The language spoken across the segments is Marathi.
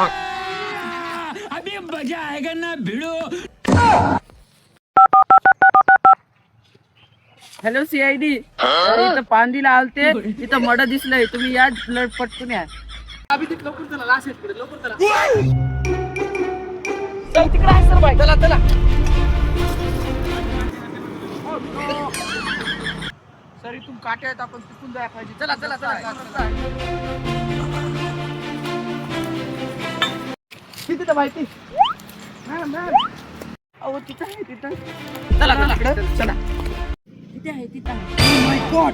अभी मजा आएगा ना भिड़ो। हॅलो सीआयडी इथं पांदीला आलते इथं मड दिसलंय. तुम्ही या लढ पटकून या. अभिजित लवकर चला लास्ट लवकर चला. चल तिकडे आहे सर बाई. चला चला. सर इथून काटे आहेत आपण तिथून जायला पाहिजे. चला चला चला. किती तर माहिती अहो तिथं आहे तिथं. चला चला. चला. तिथे आहे तिथे आहे.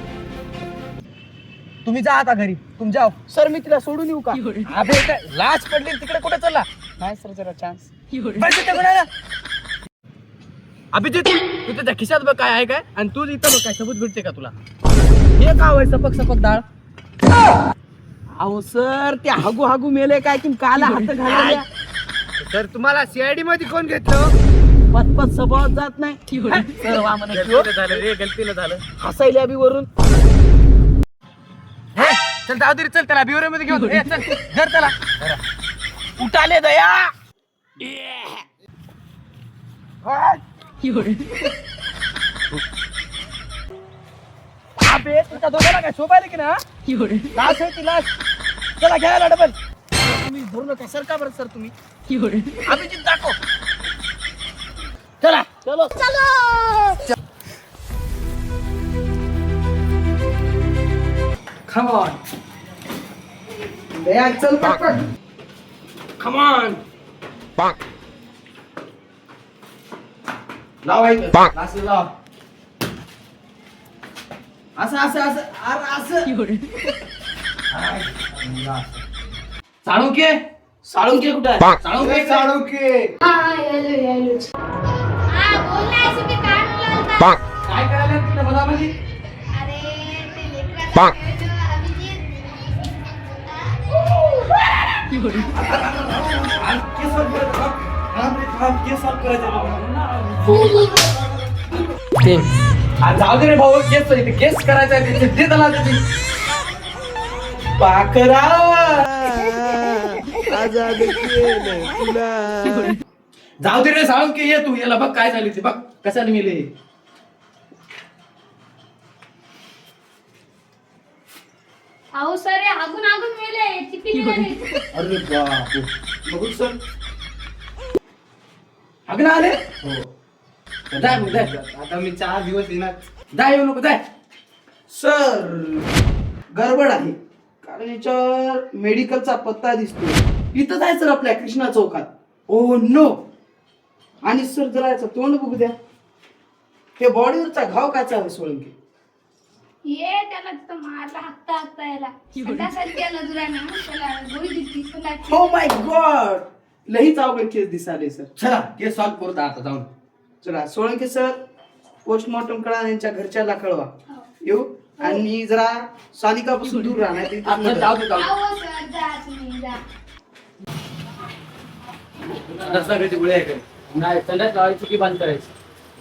तुम्ही जा आता घरी. तुम जाओ. सर मी तिला सोडून येऊ का? अबे काय लाच पडली तिकडे कुठे चालला नाही सर जरा चान्स. अभिजित तू त्याच्या खिशात बघ काय आहे काय. आणि तू इथं बघ काय सबूत भेटते का तुला. हे का होय सपक सपक डाळ अहो सर ते हागू हागू मेले काय? की काला हात घालायला तर तुम्हाला सीआयडी मध्ये कोण घेतलं? पतपत स्वभावात जात नाही. सर वा म्हणा की हो. गलतीनं झालं रे गलतीनं झालं. हसायला बी वरून. हे चल जाऊ दे रे, चल त्याला ब्युरो मध्ये घेऊन. चल धर त्याला. उठाले दया. अबे तुमच्या दोघांना काय शोभायला की ना? लाच आहे ती लाच चला घ्यायला डबल. तुम्ही धरू नका सर का बरं सर तुम्ही? अभिजित दाखव. चला चलो. Come on. दया चल पटपट. Come on. लाव इथं. असं लाव. असं असं असं. अरे असं. साळुंके? साळुंके कुठं आहे? साळुंके साळुंके. हा यायलो यायलो. हा बोल ना काय बोलाल काय करायला तिकडे मधामध्ये? अरे ते लेकराचा खेळ जो अभिजित. आज केस सॉल्व करायचं बघ. हा, हा, केस सॉल्व करायचं बघ. आ, जाऊ दे रे भाऊ केस इथे केस करायचा आहे तिथे दे त्याला त्याची पाकरा जाऊ दे रे साळून की ये तू. याला बघ काय झाली ते बघ कशाने मेले. अहो सर हे हागून हागून मेले. चिपी अरे बाप बघू सर. अग्न आले? हो. जाय मग जाय आता मी चार दिवस येणार. जाय येऊ नको जाय सर गडबड आहे. कारण याच्यावर मेडिकलचा पत्ता दिसतो इथं जायचं सर आपल्या कृष्णा चौकात. Oh no. आणि सर जरा याचं तोंड बघू द्या. हे बॉडीवरचा घाव काय चालू सोळंकी? ये त्याला तिथं मारला हाकता हाकता याला. संडासात गेला दुरानं त्याला गोळी दिली त्याला हो माय गॉड लईच अवघड केस दिसाले सर. चला केस सॉल्व करू आता जाऊन. चला सोळंके सर पोस्टमॉर्टम करा आणि यांच्या घरच्याला कळवा. येऊ? आणि जरा सानिकापासून दूर राहणार ते आता जाऊ जाऊ दे. अहो सर जा तुम्ही जा. रस्त्याकडे गोळी आहे नाही संध्याच लावायची की बंद करायची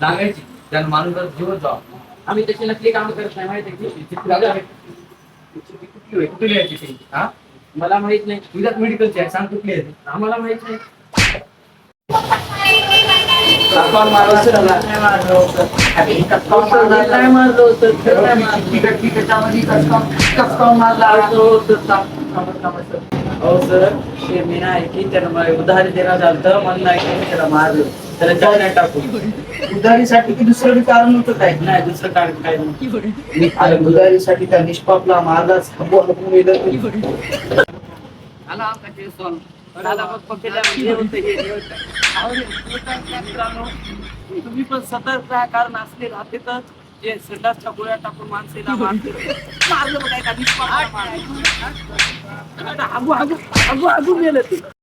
सांगायची त्यानं माणूस जीवच जावा आम्ही तशी नक्की काम करत नाही माहिती आहे की? कुठली आहे? ती? हा मला माहीत नाही तुझ्यात मेडिकलची आहे सांग कुठली आहे आम्हाला माहीत नाही कस्टॉल मारला आला. हो सर ते मी नाही की त्यानं उधारी देण्यात आलं तर मला नाही की त्याला मारलं. त्याला जाऊन टाकू उधारीसाठी की दुसरं बी कारण होतं काय? नाही दुसरं कारण काय नाही. अरे उधारीसाठी त्या निष्पापला मारलाच. हबू हबू मेलं आला आमचा केस सॉल्व दादा बघ पकडल्या हे होतं. होतं. तुम्ही पण सतर्क राहा कारण असले राहते तर जे संडासच्या गोळ्या टाकून माणसेला मारते मारलं बघा एका निष्पापाला मारलं. आता मेलं ते